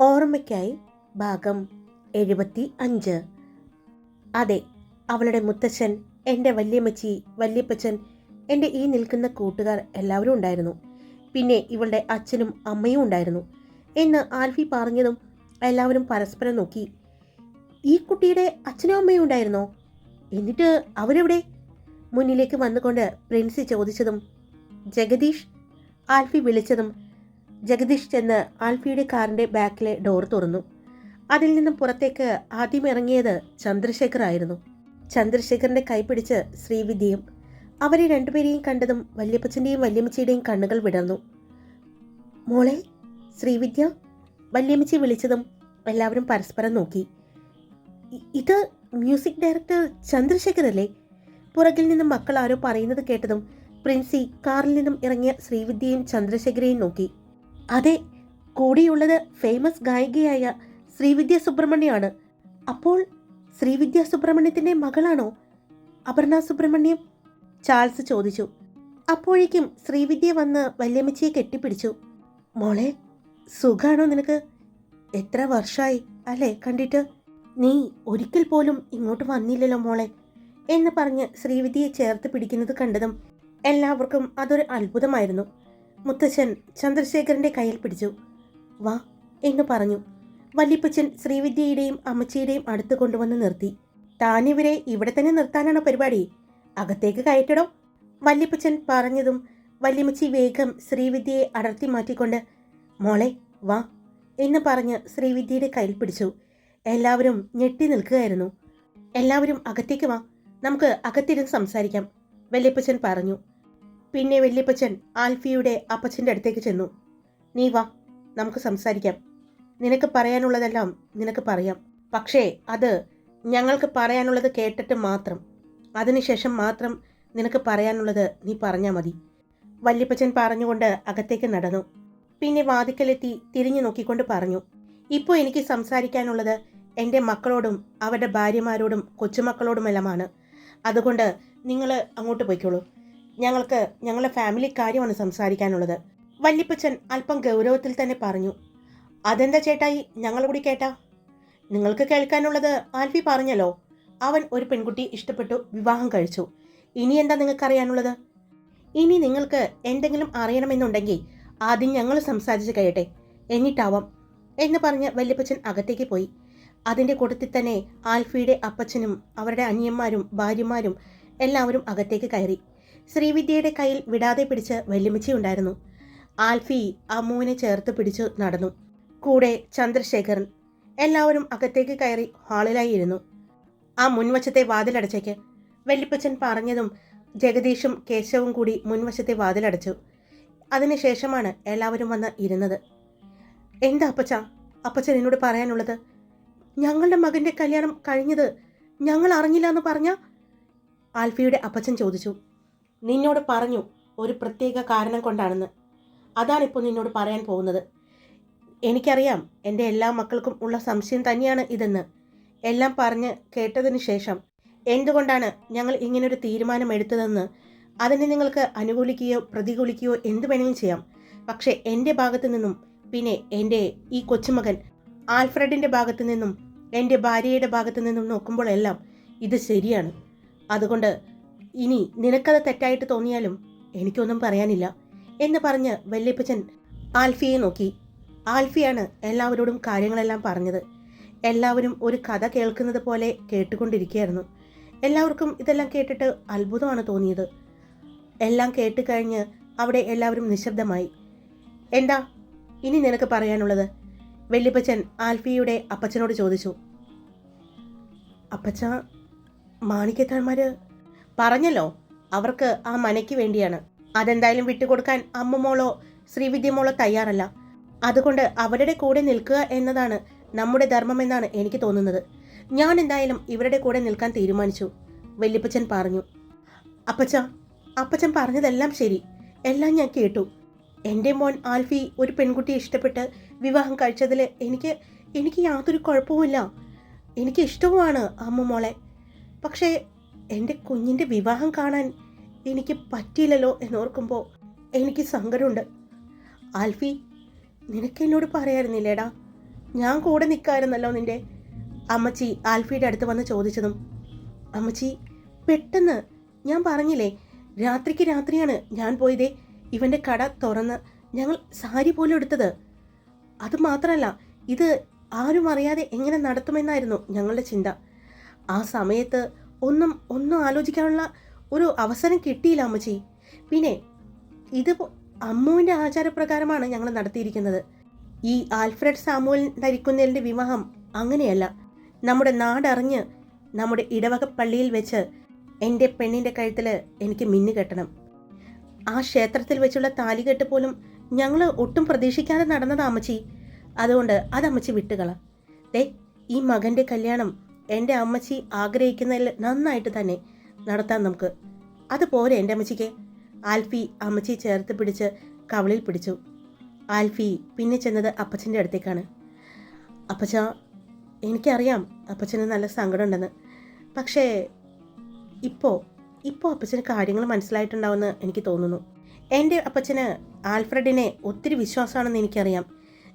ഓർമ്മയ്ക്കായി ഭാഗം എഴുപത്തി അഞ്ച് അതെ അവളുടെ മുത്തച്ഛൻ എന്റെ വല്യമ്മച്ചി വല്യപ്പച്ചൻ എന്റെ ഈ നിൽക്കുന്ന കൂട്ടുകാർ എല്ലാവരും ഉണ്ടായിരുന്നു. പിന്നെ ഇവളുടെ അച്ഛനും അമ്മയും ഉണ്ടായിരുന്നു. എന്ന് ആൽഫി പറഞ്ഞതും എല്ലാവരും പരസ്പരം നോക്കി. ഈ കുട്ടിയുടെ അച്ഛനും അമ്മയും ഉണ്ടായിരുന്നോ? എന്നിട്ട് അവരെവിടെ? മുന്നിലേക്ക് വന്നുകൊണ്ട് പ്രിൻസി ചോദിച്ചതും ജഗദീഷ് ആൽഫി വിളിച്ചതും ജഗദീഷ് ചെന്ന് ആൽഫിയുടെ കാറിന്റെ ബാക്കിലെ ഡോർ തുറന്നു. അതിൽ നിന്നും പുറത്തേക്ക് ആദ്യം ഇറങ്ങിയത് ചന്ദ്രശേഖർ ആയിരുന്നു ചന്ദ്രശേഖറിന്റെ കൈപിടിച്ച് ശ്രീവിദ്യയും അവരെ രണ്ടുപേരെയും കണ്ടതും വല്യപ്പച്ചന്റെയും വല്യമ്മച്ചിയുടെയും കണ്ണുകൾ വിടർന്നു. മോളെ ശ്രീവിദ്യ വല്യമ്മച്ചി വിളിച്ചതും എല്ലാവരും പരസ്പരം നോക്കി. ഇത് മ്യൂസിക് ഡയറക്ടർ ചന്ദ്രശേഖർ അല്ലേ പുറകിൽ നിന്നും മക്കൾ ആരോ പറയുന്നത് കേട്ടതും പ്രിൻസി കാറിൽ നിന്നും ഇറങ്ങിയ ശ്രീവിദ്യയും ചന്ദ്രശേഖരെയും നോക്കി. അതെ കൂടെയുള്ളത് ഫേമസ് ഗായികയായ ശ്രീവിദ്യ സുബ്രഹ്മണ്യമാണ് അപ്പോൾ ശ്രീവിദ്യ സുബ്രഹ്മണ്യത്തിന്റെ മകളാണോ? അപർണ സുബ്രഹ്മണ്യം? ചാൾസ് ചോദിച്ചു. അപ്പോഴേക്കും ശ്രീവിദ്യ വന്ന് വല്യമ്മച്ചിയെ കെട്ടിപ്പിടിച്ചു. മോളെ സുഖാണോ നിനക്ക്? എത്ര വർഷമായി അല്ലേ കണ്ടിട്ട്? നീ ഒരിക്കൽ പോലും ഇങ്ങോട്ട് വന്നില്ലല്ലോ മോളെ എന്ന് പറഞ്ഞ് ശ്രീവിദ്യയെ ചേർത്ത് പിടിക്കുന്നത് കണ്ടതും എല്ലാവർക്കും അതൊരു അത്ഭുതമായിരുന്നു. മുത്തച്ഛൻ ചന്ദ്രശേഖരന്റെ കയ്യിൽ പിടിച്ചു. വാ എന്ന് പറഞ്ഞു. വല്ലിപ്പച്ചൻ ശ്രീവിദ്യയുടെയും അമ്മച്ചിയുടെയും അടുത്ത് കൊണ്ടുവന്ന് നിർത്തി. താനിവരെ ഇവിടെ തന്നെ നിർത്താനാണോ പരിപാടി? അകത്തേക്ക് കയറ്റടോ. വല്ലിപ്പച്ചൻ പറഞ്ഞതും വല്യമ്മച്ചി വേഗം ശ്രീവിദ്യയെ അടർത്തി മാറ്റിക്കൊണ്ട് മോളെ വാ എന്ന് പറഞ്ഞ് ശ്രീവിദ്യയുടെ കയ്യിൽ പിടിച്ചു. എല്ലാവരും ഞെട്ടി നിൽക്കുകയായിരുന്നു. എല്ലാവരും അകത്തേക്ക് വാ. നമുക്ക് അകത്തിരുന്ന് സംസാരിക്കാം വല്യപ്പച്ചൻ പറഞ്ഞു. പിന്നെ വല്യപ്പച്ചൻ ആൽഫിയുടെ അപ്പച്ചന്റെ അടുത്തേക്ക് ചെന്നു. നീ വാ നമുക്ക് സംസാരിക്കാം. നിനക്ക് പറയാനുള്ളതെല്ലാം നിനക്ക് പറയാം. പക്ഷേ അത് ഞങ്ങൾക്ക് പറയാനുള്ളത് കേട്ടിട്ട് മാത്രം. അതിനുശേഷം മാത്രം നിനക്ക് പറയാനുള്ളത് നീ പറഞ്ഞാൽ മതി. വല്യപ്പച്ചൻ പറഞ്ഞുകൊണ്ട് അകത്തേക്ക് നടന്നു. പിന്നെ വാതിക്കലെത്തി തിരിഞ്ഞു നോക്കിക്കൊണ്ട് പറഞ്ഞു. ഇപ്പോൾ എനിക്ക് സംസാരിക്കാനുള്ളത് എന്റെ മക്കളോടും അവരുടെ ഭാര്യമാരോടും കൊച്ചുമക്കളോടുമെല്ലാമാണ്. അതുകൊണ്ട് നിങ്ങൾ അങ്ങോട്ട് പോയിക്കോളൂ. ഞങ്ങൾക്ക് ഞങ്ങളുടെ ഫാമിലി കാര്യമാണ് സംസാരിക്കാനുള്ളത്. വല്യപ്പച്ചൻ അല്പം ഗൗരവത്തിൽ തന്നെ പറഞ്ഞു അതെന്താ ചേട്ടായി? ഞങ്ങൾ കൂടി കേട്ടാ. നിങ്ങൾക്ക് കേൾക്കാനുള്ളത് ആൽഫി പറഞ്ഞല്ലോ. അവൻ ഒരു പെൺകുട്ടി ഇഷ്ടപ്പെട്ടു വിവാഹം കഴിച്ചു. ഇനി എന്താ നിങ്ങൾക്ക് അറിയാനുള്ളത്? ഇനി നിങ്ങൾക്ക് എന്തെങ്കിലും അറിയണമെന്നുണ്ടെങ്കിൽ ആദ്യം ഞങ്ങൾ സംസാരിച്ച് കഴിയട്ടെ. എന്നിട്ടാവാം എന്ന് പറഞ്ഞ് വല്യപ്പച്ചൻ അകത്തേക്ക് പോയി. അതിന്റെ കൂട്ടത്തിൽ തന്നെ ആൽഫിയുടെ അപ്പച്ചനും അവരുടെ അനിയന്മാരും ഭാര്യമാരും എല്ലാവരും അകത്തേക്ക് കയറി. ശ്രീവിദ്യയുടെ കയ്യിൽ വിടാതെ പിടിച്ച് വെല്ലുമിച്ചിയുണ്ടായിരുന്നു ആൽഫി അമ്മുവിനെ ചേർത്ത് പിടിച്ചു നടന്നു. കൂടെ ചന്ദ്രശേഖരൻ എല്ലാവരും അകത്തേക്ക് കയറി ഹാളിലായി ഇരുന്നു. ആ മുൻവശത്തെ വാതിലടച്ചേക്ക് വെള്ളിപ്പച്ചൻ പറഞ്ഞതും ജഗദീഷും കേശവും കൂടി മുൻവശത്തെ വാതിലടച്ചു. അതിനുശേഷമാണ് എല്ലാവരും വന്ന് ഇരുന്നത്. എന്താ അപ്പച്ച? അപ്പച്ചൻ എന്നോട് പറയാനുള്ളത്? ഞങ്ങളുടെ മകന്റെ കല്യാണം കഴിഞ്ഞത് ഞങ്ങൾ അറിഞ്ഞില്ല എന്ന് പറഞ്ഞ? ആൽഫിയുടെ അപ്പച്ചൻ ചോദിച്ചു. നിന്നോട് പറഞ്ഞു ഒരു പ്രത്യേക കാരണം കൊണ്ടാണെന്ന്. അതാണിപ്പോൾ നിന്നോട് പറയാൻ പോകുന്നത്. എനിക്കറിയാം എന്റെ എല്ലാ മക്കൾക്കും ഉള്ള സംശയം തന്നെയാണ് ഇതെന്ന്. എല്ലാം പറഞ്ഞ് കേട്ടതിന് ശേഷം എന്തുകൊണ്ടാണ് ഞങ്ങൾ ഇങ്ങനൊരു തീരുമാനം എടുത്തതെന്ന്? അതിനെ നിങ്ങൾക്ക് അനുകൂലിക്കുകയോ പ്രതികൂലിക്കുകയോ എന്ത് വേണമെങ്കിലും ചെയ്യാം. പക്ഷേ എന്റെ ഭാഗത്തു നിന്നും പിന്നെ എന്റെ ഈ കൊച്ചുമകൻ ആൽഫ്രഡിന്റെ ഭാഗത്തു നിന്നും എന്റെ ഭാര്യയുടെ ഭാഗത്തു നിന്നും നോക്കുമ്പോഴെല്ലാം ഇത് ശരിയാണ്. അതുകൊണ്ട് ഇനി നിനക്കത് തെറ്റായിട്ട് തോന്നിയാലും എനിക്കൊന്നും പറയാനില്ല എന്ന് പറഞ്ഞ് വല്യപ്പച്ചൻ ആൽഫിയെ നോക്കി. ആൽഫിയാണ് എല്ലാവരോടും കാര്യങ്ങളെല്ലാം പറഞ്ഞത്. എല്ലാവരും ഒരു കഥ കേൾക്കുന്നത് പോലെ കേട്ടുകൊണ്ടിരിക്കുകയായിരുന്നു. എല്ലാവർക്കും ഇതെല്ലാം കേട്ടിട്ട് അത്ഭുതമാണ് തോന്നിയത്. എല്ലാം കേട്ട് കഴിഞ്ഞ് അവിടെ എല്ലാവരും നിശബ്ദമായി. എന്താ? ഇനി നിനക്ക് പറയാനുള്ളത്? വെള്ളിപ്പച്ചൻ ആൽഫിയുടെ അപ്പച്ചനോട് ചോദിച്ചു. അപ്പച്ച മാണിക്കത്താന്മാര് പറഞ്ഞല്ലോ അവർക്ക് ആ മനയ്ക്ക് വേണ്ടിയാണ്. അതെന്തായാലും വിട്ടുകൊടുക്കാൻ അമ്മമോളോ ശ്രീവിദ്യമോളോ തയ്യാറല്ല. അതുകൊണ്ട് അവരുടെ കൂടെ നിൽക്കുക എന്നതാണ് നമ്മുടെ ധർമ്മം എന്നാണ് എനിക്ക് തോന്നുന്നത്. ഞാൻ എന്തായാലും ഇവരുടെ കൂടെ നിൽക്കാൻ തീരുമാനിച്ചു വല്യപ്പച്ചൻ പറഞ്ഞു. അപ്പച്ച അപ്പച്ചൻ പറഞ്ഞതെല്ലാം ശരി. എല്ലാം ഞാൻ കേട്ടു. എന്റെ മോൻ ആൽഫി ഒരു പെൺകുട്ടിയെ ഇഷ്ടപ്പെട്ട് വിവാഹം കഴിച്ചതിൽ എനിക്ക് എനിക്ക് യാതൊരു കുഴപ്പവുമില്ല. എനിക്ക് ഇഷ്ടവുമാണ് അമ്മ മോളെ. പക്ഷേ എന്റെ കുഞ്ഞിന്റെ വിവാഹം കാണാൻ എനിക്ക് പറ്റിയില്ലല്ലോ എന്നോർക്കുമ്പോൾ എനിക്ക് സങ്കടമുണ്ട്. ആൽഫി നിനക്ക് എന്നോട് പറയായിരുന്നില്ലേടാ? ഞാൻ കൂടെ നിൽക്കാമായിരുന്നല്ലോ നിന്റെ അമ്മച്ചി ആൽഫിയുടെ അടുത്ത് വന്ന് ചോദിച്ചതും അമ്മച്ചി പെട്ടെന്ന് ഞാൻ പറഞ്ഞില്ലേ രാത്രിക്ക് രാത്രിയാണ് ഞാൻ പോയതേ ഇവന്റെ കട തുറന്ന് ഞങ്ങൾ സാരി പോലും എടുത്തത്. അത് മാത്രമല്ല ഇത് ആരും അറിയാതെ എങ്ങനെ നടത്തുമെന്നായിരുന്നു ഞങ്ങളുടെ ചിന്ത. ആ സമയത്ത് ഒന്നും ഒന്നും ആലോചിക്കാനുള്ള ഒരു അവസരം കിട്ടിയില്ല അമ്മച്ചി. പിന്നെ ഇത് അമ്മുവിന്റെ ആചാരപ്രകാരമാണ് ഞങ്ങൾ നടത്തിയിരിക്കുന്നത്. ഈ ആൽഫ്രഡ് സാമുവൽ ധരിക്കുന്നതിന്റെ വിവാഹം അങ്ങനെയല്ല. നമ്മുടെ നാടറിഞ്ഞ് നമ്മുടെ ഇടവക പള്ളിയിൽ വെച്ച് എന്റെ പെണ്ണിന്റെ കഴുത്തിൽ എനിക്ക് മിന്നു കെട്ടണം. ആ ക്ഷേത്രത്തിൽ വെച്ചുള്ള താലികെട്ട് പോലും ഞങ്ങൾ ഒട്ടും പ്രതീക്ഷിക്കാതെ നടന്നതാ അമ്മച്ചി. അതുകൊണ്ട് അതമ്മച്ചി വിട്ടുകള. ദേ ഈ മകന്റെ കല്യാണം എന്റെ അമ്മച്ചി ആഗ്രഹിക്കുന്നതിൽ നന്നായിട്ട് തന്നെ നടത്താം നമുക്ക്. അതുപോലെ എന്റെ അമ്മച്ചിക്ക് ആൽഫി അമ്മച്ചി ചേർത്ത് പിടിച്ച് കവളിൽ പിടിച്ചു. ആൽഫി പിന്നെ ചെന്നത് അപ്പച്ചന്റെ അടുത്തേക്കാണ്. അപ്പച്ച എനിക്കറിയാം അപ്പച്ചന് നല്ല സങ്കടമുണ്ടെന്ന്. പക്ഷേ ഇപ്പോൾ ഇപ്പോൾ അപ്പച്ചന് കാര്യങ്ങൾ മനസ്സിലായിട്ടുണ്ടാവുമെന്ന് എനിക്ക് തോന്നുന്നു. എന്റെ അപ്പച്ചന് ആൽഫ്രഡിനെ ഒത്തിരി വിശ്വാസമാണെന്ന് എനിക്കറിയാം.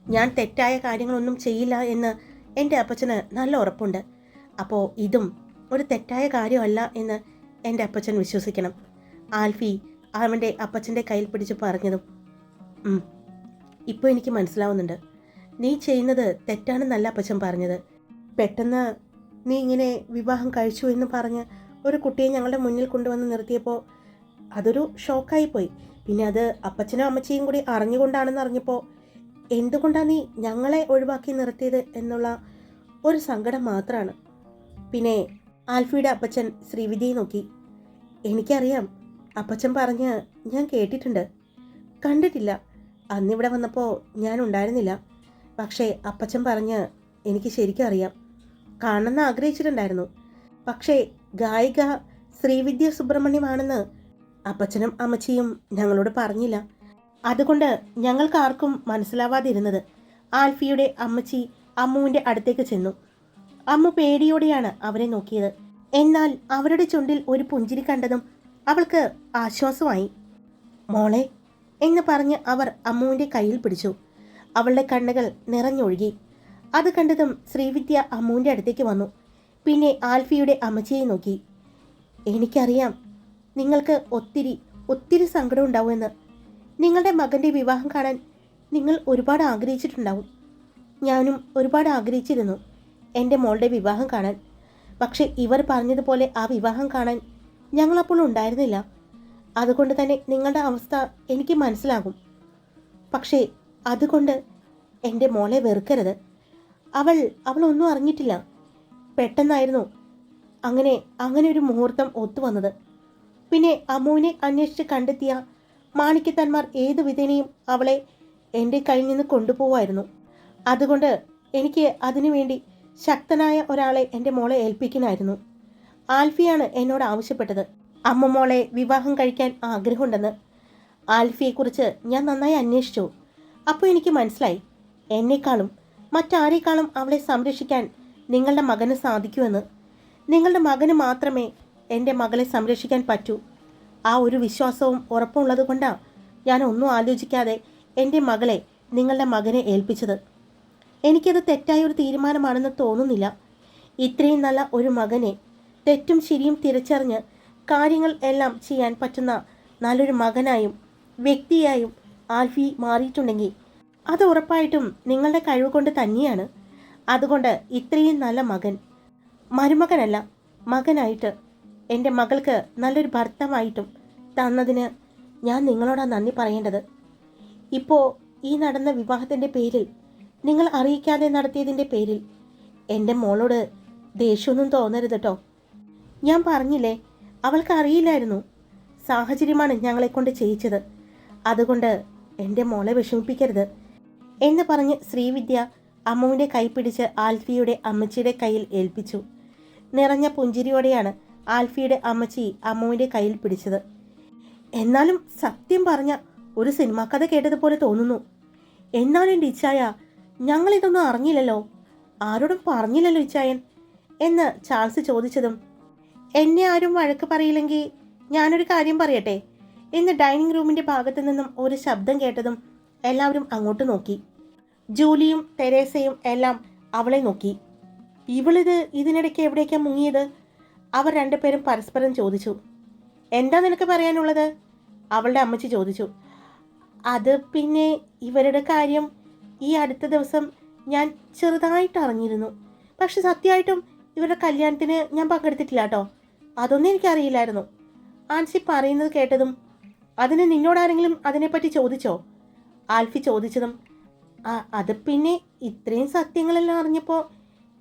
ഞാൻ തെറ്റായ കാര്യങ്ങളൊന്നും ചെയ്യില്ല എന്ന് എന്റെ അപ്പച്ചന് നല്ല ഉറപ്പുണ്ട്. അപ്പോൾ ഇതും ഒരു തെറ്റായ കാര്യമല്ല എന്ന് എന്റെ അപ്പച്ചൻ വിശ്വസിക്കണം. ആൽഫി അവന്റെ അപ്പച്ചന്റെ കയ്യിൽ പിടിച്ച് പറഞ്ഞതും "ഉം, ഇപ്പോൾ എനിക്ക് മനസ്സിലാവുന്നുണ്ട്. നീ ചെയ്യുന്നത് തെറ്റാണെന്നല്ല അപ്പച്ചൻ പറഞ്ഞത്. പെട്ടെന്ന് നീ ഇങ്ങനെ വിവാഹം കഴിച്ചു എന്ന് പറഞ്ഞ് ഒരു കുട്ടിയെ ഞങ്ങളുടെ മുന്നിൽ കൊണ്ടുവന്ന് നിർത്തിയപ്പോൾ അതൊരു ഷോക്കായി പോയി. പിന്നെ അത് അപ്പച്ചനും അമ്മച്ചിയും കൂടി അറിഞ്ഞുകൊണ്ടാണെന്ന് അറിഞ്ഞപ്പോൾ എന്തുകൊണ്ടാണ് നീ ഞങ്ങളെ ഒഴിവാക്കി നിർത്തിയത് എന്നുള്ള ഒരു സങ്കടം മാത്രമാണ് പിന്നെ ആൽഫിയുടെ അപ്പച്ചൻ ശ്രീവിദ്യയെ നോക്കി. എനിക്കറിയാം അപ്പച്ചൻ പറഞ്ഞ് ഞാൻ കേട്ടിട്ടുണ്ട്. കണ്ടിട്ടില്ല. അന്നിവിടെ വന്നപ്പോൾ ഞാൻ ഉണ്ടായിരുന്നില്ല. പക്ഷേ അപ്പച്ചൻ പറഞ്ഞ് എനിക്ക് ശരിക്കും അറിയാം. കാണണമെന്ന് ആഗ്രഹിച്ചിട്ടുണ്ടായിരുന്നു. പക്ഷേ ഗായിക ശ്രീവിദ്യ സുബ്രഹ്മണ്യമാണെന്ന് അപ്പച്ചനും അമ്മച്ചിയും ഞങ്ങളോട് പറഞ്ഞില്ല. അതുകൊണ്ട് ഞങ്ങൾക്കാർക്കും മനസ്സിലാവാതിരുന്നത് ആൽഫിയുടെ അമ്മച്ചി അമ്മുവിന്റെ അടുത്തേക്ക് ചെന്നു. അമ്മു പേടിയോടെയാണ് അവരെ നോക്കിയത്. എന്നാൽ അവരുടെ ചുണ്ടിൽ ഒരു പുഞ്ചിരി കണ്ടതും അവൾക്ക് ആശ്വാസമായി. മോളെ എന്ന് പറഞ്ഞ് അവർ അമ്മുവിന്റെ കയ്യിൽ പിടിച്ചു. അവളുടെ കണ്ണുകൾ നിറഞ്ഞൊഴുകി. അത് കണ്ടതും ശ്രീവിദ്യ അമ്മുവിന്റെ അടുത്തേക്ക് വന്നു. പിന്നെ ആൽഫിയുടെ അമ്മച്ചിയെ നോക്കി. എനിക്കറിയാം നിങ്ങൾക്ക് ഒത്തിരി ഒത്തിരി സങ്കടം ഉണ്ടാവുമെന്ന് നിങ്ങളുടെ മകന്റെ വിവാഹം കാണാൻ നിങ്ങൾ ഒരുപാട് ആഗ്രഹിച്ചിട്ടുണ്ടാവും. ഞാനും ഒരുപാട് ആഗ്രഹിച്ചിരുന്നു. എന്റെ മോളുടെ വിവാഹം കാണാൻ. പക്ഷേ ഇവർ പറഞ്ഞതുപോലെ ആ വിവാഹം കാണാൻ ഞങ്ങളപ്പോൾ ഉണ്ടായിരുന്നില്ല. അതുകൊണ്ട് തന്നെ നിങ്ങളുടെ അവസ്ഥ എനിക്ക് മനസ്സിലാകും. പക്ഷേ അതുകൊണ്ട് എന്റെ മോളെ വെറുക്കരുത്. അവൾ അവളൊന്നും അറിഞ്ഞിട്ടില്ല. പെട്ടെന്നായിരുന്നു അങ്ങനെ അങ്ങനെ ഒരു മുഹൂർത്തം ഒത്തുവന്നത് പിന്നെ അമ്മുവിനെ അന്വേഷിച്ച് കണ്ടെത്തിയ മാണിക്യത്തന്മാർ ഏത് വിധേനയും അവളെ എന്റെ കയ്യിൽ നിന്ന് കൊണ്ടുപോവായിരുന്നു. അതുകൊണ്ട് എനിക്ക് അതിനുവേണ്ടി ശക്തനായ ഒരാളെ എന്റെ മോളെ ഏൽപ്പിക്കണമായിരുന്നു ആൽഫിയാണ് എന്നോട് ആവശ്യപ്പെട്ടത്. അമ്മ മോളെ വിവാഹം കഴിക്കാൻ ആഗ്രഹമുണ്ടെന്ന്. ആൽഫിയെക്കുറിച്ച് ഞാൻ നന്നായി അന്വേഷിച്ചു. അപ്പോൾ എനിക്ക് മനസ്സിലായി. എന്നെക്കാളും മറ്റാരേക്കാളും അവളെ സംരക്ഷിക്കാൻ നിങ്ങളുടെ മകന് സാധിക്കുമെന്ന്. നിങ്ങളുടെ മകന് മാത്രമേ എന്റെ മകളെ സംരക്ഷിക്കാൻ പറ്റൂ. ആ ഒരു വിശ്വാസവും ഉറപ്പുള്ളതുകൊണ്ടാണ് ഞാൻ ഒന്നും ആലോചിക്കാതെ എന്റെ മകളെ നിങ്ങളുടെ മകനെ ഏൽപ്പിച്ചത്. എനിക്കത് തെറ്റായ ഒരു തീരുമാനമാണെന്ന് തോന്നുന്നില്ല. ഇത്രയും നല്ല ഒരു മകനെ തെറ്റും ശരിയും തിരിച്ചറിഞ്ഞ് കാര്യങ്ങൾ എല്ലാം ചെയ്യാൻ പറ്റുന്ന നല്ലൊരു മകനായും വ്യക്തിയായും ആൽഫി മാറിയിട്ടുണ്ടെങ്കിൽ അത് ഉറപ്പായിട്ടും നിങ്ങളുടെ കഴിവ് കൊണ്ട് തന്നെയാണ്. അതുകൊണ്ട് ഇത്രയും നല്ല മകൻ മരുമകനല്ല മകനായിട്ട് എന്റെ മകൾക്ക് നല്ലൊരു ഭർത്താവായിട്ടും തന്നതിന് ഞാൻ നിങ്ങളോടാണ് നന്ദി പറയേണ്ടത്. ഇപ്പോൾ ഈ നടന്ന വിവാഹത്തിന്റെ പേരിൽ നിങ്ങൾ അറിയിക്കാതെ നടത്തിയതിന്റെ പേരിൽ എന്റെ മോളോട് ദേഷ്യമൊന്നും തോന്നരുത് കേട്ടോ ഞാൻ പറഞ്ഞില്ലേ അവൾക്ക് അറിയില്ലായിരുന്നു. സാഹചര്യമാണ് ഞങ്ങളെ കൊണ്ട് ചെയ്യിച്ചത്. അതുകൊണ്ട് എന്റെ മോളെ വിഷമിപ്പിക്കരുത് എന്ന് പറഞ്ഞ് ശ്രീവിദ്യ അമ്മുവിന്റെ കൈ പിടിച്ച് ആൽഫിയുടെ അമ്മച്ചിയുടെ കയ്യിൽ ഏൽപ്പിച്ചു. നിറഞ്ഞ പുഞ്ചിരിയോടെയാണ് ആൽഫിയുടെ അമ്മച്ചി അമ്മുവിന്റെ കയ്യിൽ പിടിച്ചത്. എന്നാലും സത്യം പറഞ്ഞ ഒരു സിനിമാ കഥ കേട്ടതുപോലെ തോന്നുന്നു. എന്നാലും ഡിച്ചായ ഞങ്ങളിതൊന്നും അറിഞ്ഞില്ലല്ലോ. ആരോടും പറഞ്ഞില്ലല്ലോ ഇച്ചായൻ എന്ന് ചാൾസ് ചോദിച്ചതും. എന്നെ ആരും വഴക്ക് പറയില്ലെങ്കിൽ ഞാനൊരു കാര്യം പറയട്ടെ എന്ന് ഡൈനിങ് റൂമിന്റെ ഭാഗത്തു നിന്നും ഒരു ശബ്ദം കേട്ടതും എല്ലാവരും അങ്ങോട്ട് നോക്കി. ജൂലിയും തെരേസയും എല്ലാം അവളെ നോക്കി. ഇവളിത് ഇതിനിടയ്ക്ക് എവിടേക്കാണ് മുങ്ങിയത്? അവർ രണ്ടുപേരും പരസ്പരം ചോദിച്ചു. എന്താ നിനക്ക് പറയാനുള്ളത്? അവളുടെ അമ്മച്ചി ചോദിച്ചു. അത് പിന്നെ ഇവരുടെ കാര്യം. ഈ അടുത്ത ദിവസം ഞാൻ ചെറുതായിട്ട് അറിഞ്ഞിരുന്നു. പക്ഷെ സത്യമായിട്ടും ഇവരുടെ കല്യാണത്തിന് ഞാൻ പങ്കെടുത്തിട്ടില്ല കേട്ടോ. അതൊന്നും എനിക്കറിയില്ലായിരുന്നു. ആൻസി പറയുന്നത് കേട്ടതും അതിന് നിന്നോടാരെങ്കിലും അതിനെപ്പറ്റി ചോദിച്ചോ? ആൽഫി ചോദിച്ചതും "ആ, അത് പിന്നെ ഇത്രയും സത്യങ്ങളെല്ലാം അറിഞ്ഞപ്പോൾ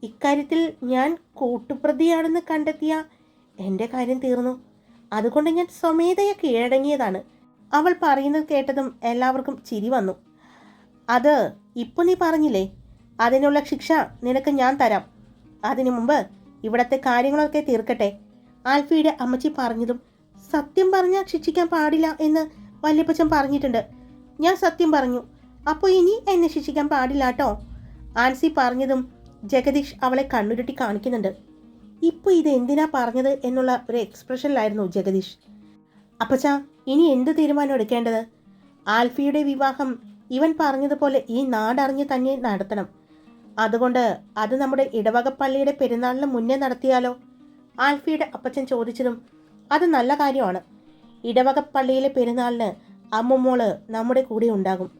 ഇക്കാര്യത്തിൽ ഞാൻ കൂട്ടുപ്രതിയാണെന്ന് കണ്ടെത്തിയ എന്റെ കാര്യം തീർന്നു. അതുകൊണ്ട് ഞാൻ സ്വമേധയ കീഴടങ്ങിയതാണ്. അവൾ പറയുന്നത് കേട്ടതും എല്ലാവർക്കും ചിരി വന്നു. അത് ഇപ്പൊ നീ പറഞ്ഞില്ലേ? അതിനുള്ള ശിക്ഷ നിനക്ക് ഞാൻ തരാം. അതിനു മുമ്പ് ഇവിടത്തെ കാര്യങ്ങളൊക്കെ തീർക്കട്ടെ. ആൽഫിയുടെ അമ്മച്ചി പറഞ്ഞതും സത്യം പറഞ്ഞാൽ ശിക്ഷിക്കാൻ പാടില്ല എന്ന് വല്യപ്പച്ചൻ പറഞ്ഞിട്ടുണ്ട്. ഞാൻ സത്യം പറഞ്ഞു. അപ്പോൾ ഇനി എന്നെ ശിക്ഷിക്കാൻ പാടില്ല കേട്ടോ ആൻസി പറഞ്ഞതും ജഗദീഷ് അവളെ കണ്ണുരുട്ടി കാണിക്കുന്നുണ്ട്. ഇപ്പോൾ ഇത് എന്തിനാ പറഞ്ഞത് എന്നുള്ള ഒരു എക്സ്പ്രഷനിലായിരുന്നു ജഗദീഷ്. അപ്പച്ച ഇനി എന്ത് തീരുമാനം എടുക്കേണ്ടത്? ആൽഫിയുടെ വിവാഹം ഇവൻ പറഞ്ഞതുപോലെ ഈ നാടറിഞ്ഞ് തന്നെ നടത്തണം. അതുകൊണ്ട് അത് നമ്മുടെ ഇടവകപ്പള്ളിയുടെ പെരുന്നാളിന് മുന്നേ നടത്തിയാലോ? ആൽഫിയുടെ അപ്പച്ചൻ ചോദിച്ചതും അത് നല്ല കാര്യമാണ്. ഇടവകപ്പള്ളിയിലെ പെരുന്നാളിന് അമ്മുമോൾ നമ്മുടെ കൂടെ ഉണ്ടാകും.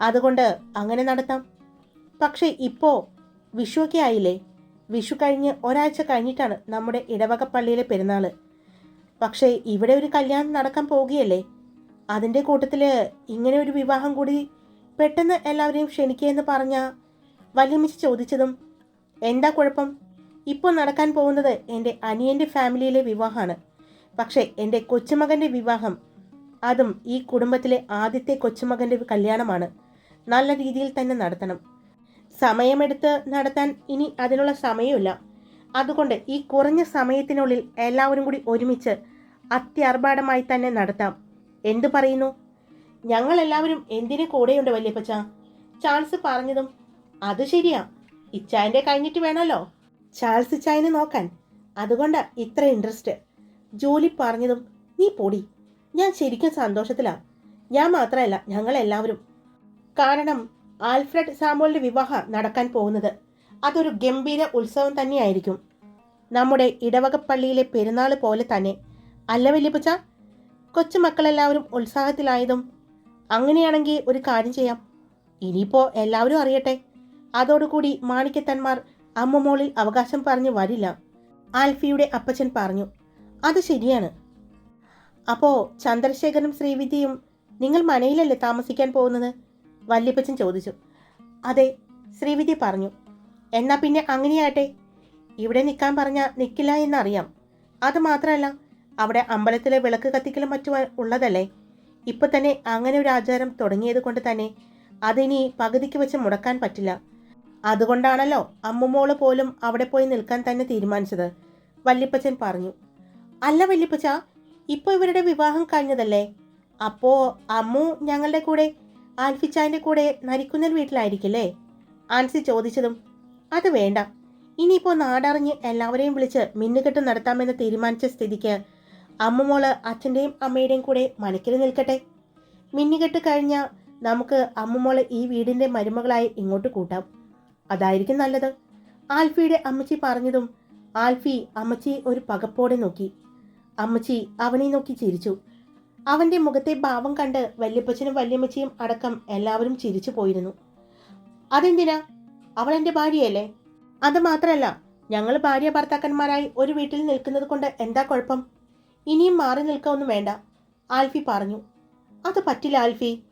അതുകൊണ്ട് അങ്ങനെ നടത്താം. പക്ഷേ ഇപ്പോൾ വിഷുവൊക്കെ ആയില്ലേ? വിഷു കഴിഞ്ഞ് ഒരാഴ്ച കഴിഞ്ഞിട്ടാണ് നമ്മുടെ ഇടവകപ്പള്ളിയിലെ പെരുന്നാൾ പക്ഷേ ഇവിടെ ഒരു കല്യാണം നടക്കാൻ പോവുകയല്ലേ അതിന്റെ കൂട്ടത്തിൽ ഇങ്ങനെ ഒരു വിവാഹം കൂടി പെട്ടെന്ന് എല്ലാവരെയും ക്ഷണിക്കുകയെന്ന് പറഞ്ഞ വല്യമ്മച്ചി ചോദിച്ചതും എന്താ കുഴപ്പം? ഇപ്പോൾ നടക്കാൻ പോകുന്നത് എന്റെ അനിയന്റെ ഫാമിലിയിലെ വിവാഹമാണ്. പക്ഷേ എന്റെ കൊച്ചുമകന്റെ വിവാഹം അതും ഈ കുടുംബത്തിലെ ആദ്യത്തെ കൊച്ചുമകന്റെ കല്യാണമാണ്. നല്ല രീതിയിൽ തന്നെ നടത്തണം. സമയമെടുത്ത് നടത്താൻ ഇനി അതിനുള്ള സമയമില്ല. അതുകൊണ്ട് ഈ കുറഞ്ഞ സമയത്തിനുള്ളിൽ എല്ലാവരും കൂടി ഒരുമിച്ച് അത്യർഭാടമായി തന്നെ നടത്താം. എന്തു പറയുന്നു? ഞങ്ങൾ എല്ലാവരും എന്തിനു കൂടെയുണ്ട് വല്യപ്പച്ച? ചാൾസ് പറഞ്ഞതും അത് ശരിയാ. ഇച്ചായന്റെ കഴിഞ്ഞിട്ട് വേണമല്ലോ ചാൾസ് ഇച്ചായനെ നോക്കാൻ. അതുകൊണ്ട് ഇത്ര ഇൻട്രസ്റ്റ് ജോലി പറഞ്ഞതും നീ പൊടി. ഞാൻ ശരിക്കും സന്തോഷത്തിലാ. ഞാൻ മാത്രമല്ല ഞങ്ങളെല്ലാവരും. കാരണം ആൽഫ്രഡ് സാമുവലിന്റെ വിവാഹം നടക്കാൻ പോകുന്നത് അതൊരു ഗംഭീര ഉത്സവം തന്നെയായിരിക്കും. നമ്മുടെ ഇടവകപ്പള്ളിയിലെ പെരുന്നാൾ പോലെ തന്നെ. അല്ല വല്യപ്പച്ച? കൊച്ചുമക്കളെല്ലാവരും ഉത്സാഹത്തിലായതും അങ്ങനെയാണെങ്കിൽ ഒരു കാര്യം ചെയ്യാം. ഇനിയിപ്പോൾ എല്ലാവരും അറിയട്ടെ. അതോടുകൂടി മാണിക്കത്തന്മാർ അമ്മമോളിൽ അവകാശം പറഞ്ഞു വരില്ല. ആൽഫിയുടെ അപ്പച്ചൻ പറഞ്ഞു അത് ശരിയാണ്. അപ്പോൾ ചന്ദ്രശേഖരനും ശ്രീവിദ്യയും നിങ്ങൾ മനയിലല്ലേ താമസിക്കാൻ പോകുന്നത്? വല്യപ്പച്ചൻ ചോദിച്ചു. അതെ ശ്രീവിദ്യ പറഞ്ഞു. എന്നാ പിന്നെ അങ്ങനെയാട്ടെ ഇവിടെ നിൽക്കാൻ പറഞ്ഞാൽ നിൽക്കില്ല എന്നറിയാം. അത് മാത്രമല്ല അവിടെ അമ്പലത്തിലെ വിളക്ക് കത്തിക്കലും മറ്റു ഉള്ളതല്ലേ? ഇപ്പൊ തന്നെ അങ്ങനെ ഒരു ആചാരം തുടങ്ങിയത് കൊണ്ട് തന്നെ അതിനി പകുതിക്ക് വെച്ച് മുടക്കാൻ പറ്റില്ല. അതുകൊണ്ടാണല്ലോ അമ്മുമോൾ പോലും അവിടെ പോയി നിൽക്കാൻ തന്നെ തീരുമാനിച്ചത് വല്യപ്പച്ചൻ പറഞ്ഞു. അല്ല വല്യപ്പച്ച ഇപ്പോൾ ഇവരുടെ വിവാഹം കഴിഞ്ഞതല്ലേ? അപ്പോ അമ്മു ഞങ്ങളുടെ കൂടെ ആൽഫിച്ചായന്റെ കൂടെ നരിക്കുന്നൽ വീട്ടിലായിരിക്കില്ലേ? ആൻസി ചോദിച്ചതും അത് വേണ്ട. ഇനിയിപ്പോൾ നാടറിഞ്ഞ് എല്ലാവരെയും വിളിച്ച് മിന്നുകെട്ട് നടത്താമെന്ന് തീരുമാനിച്ച സ്ഥിതിക്ക് അമ്മുമോൾ അച്ഛന്റെയും അമ്മയുടെയും കൂടെ മണിക്കിൽ നിൽക്കട്ടെ. മിന്നുകെട്ട് കഴിഞ്ഞാൽ നമുക്ക് അമ്മ മോളെ ഈ വീടിന്റെ മരുമകളായി ഇങ്ങോട്ട് കൂട്ടാം. അതായിരിക്കും നല്ലത്. ആൽഫിയുടെ അമ്മച്ചി പറഞ്ഞതും ആൽഫി അമ്മച്ചി ഒരു പകപ്പോടെ നോക്കി. അമ്മച്ചി അവനെ നോക്കി ചിരിച്ചു. അവന്റെ മുഖത്തെ ഭാവം കണ്ട് വല്യപ്പച്ചനും വല്യമ്മച്ചിയും അടക്കം എല്ലാവരും ചിരിച്ചു പോയിരുന്നു. അതെന്തിനാ? അവൾ എന്റെ ഭാര്യയല്ലേ? അത് മാത്രമല്ല ഞങ്ങൾ ഭാര്യ ഭർത്താക്കന്മാരായി ഒരു വീട്ടിൽ നിൽക്കുന്നത് കൊണ്ട് എന്താ കുഴപ്പം? ഇനിയും മാറി നിൽക്കൊന്നും വേണ്ട ആൽഫി പറഞ്ഞു. അത് പറ്റില്ല ആൽഫി.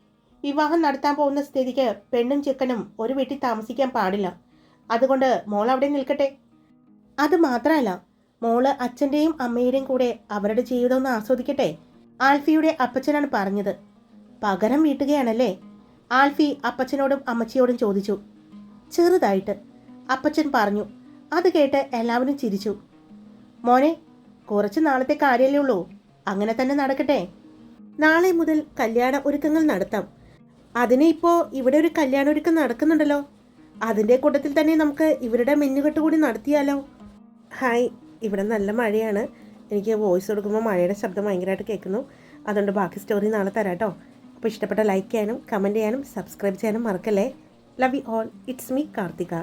വിവാഹം നടത്താൻ പോകുന്ന സ്ഥിതിക്ക് പെണ്ണും ചെക്കനും ഒരു വീട്ടിൽ താമസിക്കാൻ പാടില്ല. അതുകൊണ്ട് മോൾ അവിടെ നിൽക്കട്ടെ. അത് മാത്രമല്ല മോൾ അച്ഛന്റെയും അമ്മയുടെയും കൂടെ അവരുടെ ജീവിതം ഒന്ന് ആസ്വദിക്കട്ടെ ആൽഫിയുടെ അപ്പച്ചനാണ് പറഞ്ഞത്. പകരം വീട്ടുകയാണല്ലേ? ആൽഫി അപ്പച്ചനോടും അമ്മച്ചിയോടും ചോദിച്ചു. ചെറുതായിട്ട്. അപ്പച്ചൻ പറഞ്ഞു. അത് കേട്ട് എല്ലാവരും ചിരിച്ചു. മോനെ കുറച്ച് നാളത്തെ കാര്യമല്ലേ ഉള്ളൂ. അങ്ങനെ തന്നെ നടക്കട്ടെ. നാളെ മുതൽ കല്യാണ ഒരുക്കങ്ങൾ നടത്താം. അതിന് ഇപ്പോൾ ഇവിടെ ഒരു കല്യാണ ഒരുക്കം നടക്കുന്നുണ്ടല്ലോ. അതിന്റെ കൂട്ടത്തിൽ തന്നെ നമുക്ക് ഇവരുടെ മെന്നുകെട്ട് കൂടി നടത്തിയാലോ? ഹായ് ഇവിടെ നല്ല മഴയാണ്. എനിക്ക് വോയിസ് കൊടുക്കുമ്പോൾ മഴയുടെ ശബ്ദം ഭയങ്കരമായിട്ട് കേൾക്കുന്നു. അതുകൊണ്ട് ബാക്കി സ്റ്റോറി നാളെ തരാം കേട്ടോ അപ്പോൾ ഇഷ്ടപ്പെട്ട ലൈക്ക് ചെയ്യാനും കമന്റ് ചെയ്യാനും സബ്സ്ക്രൈബ് ചെയ്യാനും മറക്കല്ലേ. Love you all it's me Karthika.